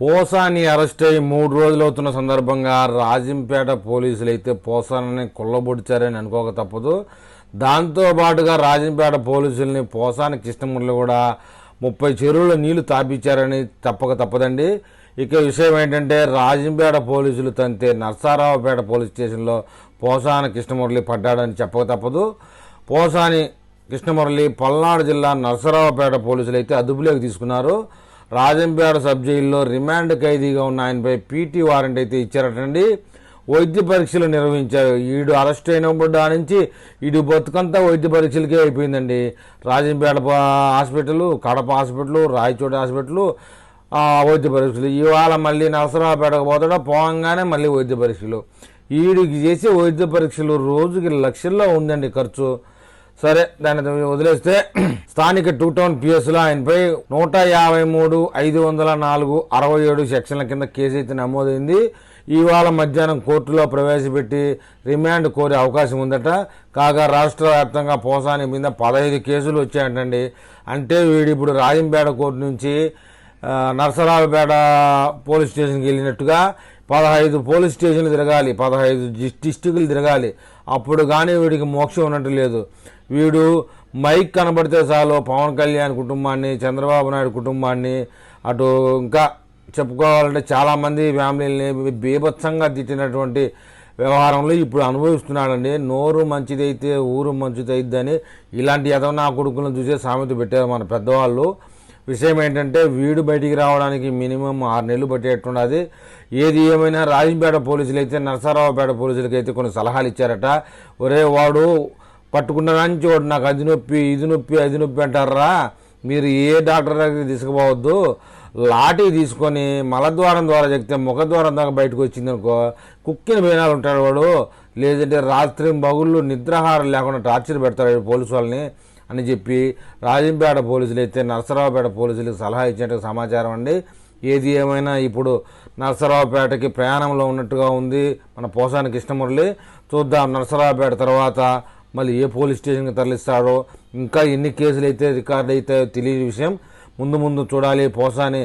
Posani arrest అయ్యి మూడు రోజులు అవుతున్న సందర్భంగా రాజంపేట పోలీసులు అయితే పోసానని కొల్లబొడిచారని అనుకోక తప్పదు. దాంతో పాటుగా రాజంపేట పోలీసుల్ని పోసాని కృష్ణమూర్లు కూడా ముప్పై చెరువుల నీళ్ళు తాపించారని తప్పక తప్పదండి. ఇక విషయం ఏంటంటే రాజంపేట పోలీసులు తంతే నర్సారావుపేట పోలీస్ స్టేషన్లో పోసాని కృష్ణమురళి పడ్డాడని చెప్పక తప్పదు. పోసాని కృష్ణమురళి పల్నాడు జిల్లా నరసరావుపేట పోలీసులు అయితే అదుపులోకి తీసుకున్నారు. రాజంపేట సబ్ జైల్లో రిమాండ్ ఖైదీగా ఉన్న ఆయనపై పీటీ వారెంట్ అయితే ఇచ్చారటండి. వైద్య పరీక్షలు నిర్వహించారు. ఈడు అరెస్ట్ అయినప్పుడు ఆ నుంచి ఈడు బతుకంతా వైద్య పరీక్షలకే అయిపోయిందండి. Rajampet hospital Kadapa hospital Rayachoti hospital వైద్య పరీక్షలు. ఇవాళ మళ్ళీ నరసరావుపేటకు పోతాడో పోవంగానే మళ్ళీ వైద్య పరీక్షలు. ఈడికి చేసే వైద్య పరీక్షలు రోజుకి లక్షల్లో ఉందండి ఖర్చు. సరే దాన్ని వదిలేస్తే స్థానిక టూ టౌన్ పిఎస్లో ఆయనపై నూట యాభై మూడు ఐదు వందల నాలుగు అరవై ఏడు సెక్షన్ల కింద కేసు అయితే నమోదైంది. ఇవాళ మధ్యాహ్నం కోర్టులో ప్రవేశపెట్టి రిమాండ్ కోరే అవకాశం ఉందట. కాగా రాష్ట్ర వ్యాప్తంగా పోసాని మీద పదహైదు కేసులు వచ్చాయంటండి. అంటే వీడు ఇప్పుడు రాజంపేట కోర్టు నుంచి నరసరావుపేట పోలీస్ స్టేషన్కి వెళ్ళినట్టుగా పదహైదు పోలీస్ స్టేషన్లు తిరగాలి పదహైదు డిస్టిక్లు తిరగాలి. అప్పుడు కానీ వీడికి మోక్షం ఉన్నట్టు లేదు. వీడు మైక్ కనబడితే చాలు పవన్ కళ్యాణ్ కుటుంబాన్ని చంద్రబాబు నాయుడు కుటుంబాన్ని అటు ఇంకా చెప్పుకోవాలంటే చాలామంది ఫ్యామిలీని బీభత్సంగా తిట్టినటువంటి వ్యవహారంలో ఇప్పుడు అనుభవిస్తున్నాడండి. నోరు మంచిదైతే ఊరు మంచిదైద్దని ఇలాంటి ఎదవ నా కొడుకులను చూసే సామెత పెట్టారు మన పెద్దవాళ్ళు. విషయం ఏంటంటే వీడు బయటికి రావడానికి మినిమం ఆరు నెలలు పట్టేట్టున్నది ఏది ఏమైనా రాజంపేట పోలీసులు అయితే నరసరావుపేట పోలీసులకి అయితే కొన్ని సలహాలు ఇచ్చారట. ఒరే వాడు పట్టుకున్న నుంచి వాడు నాకు అది నొప్పి ఇది నొప్పి అది నొప్పి అంటారా? మీరు ఏ డాక్టర్ దగ్గరికి తీసుకుపోవద్దు. లాఠీ తీసుకొని మలద్వారం ద్వారా చెప్తే ముఖద్వారం దాకా బయటకు వచ్చింది అనుకో కుక్కిన బేనాలు ఉంటాడు వాడు. లేదంటే రాత్రి బగుళ్ళు నిద్రాహారం లేకుండా టార్చర్ పెడతాడు పోలీసు వాళ్ళని. అని చెప్పి రాజంపేట పోలీసులు అయితే నరసరావుపేట పోలీసులకు సలహా ఇచ్చినట్టు సమాచారం అండి. ఏది ఏమైనా ఇప్పుడు నరసరావుపేటకి ప్రయాణంలో ఉన్నట్టుగా ఉంది. మన పోసాని కృష్ణమురళి చూద్దాం నరసరావుపేట తర్వాత మళ్ళీ ఏ పోలీస్ స్టేషన్కి తరలిస్తాడో. ఇంకా ఎన్ని కేసులు అయితే రికార్డు అయితే తెలియని విషయం. ముందు ముందు చూడాలి పోసాని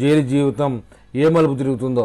జైలు జీవితం ఏ మలుపు తిరుగుతుందో.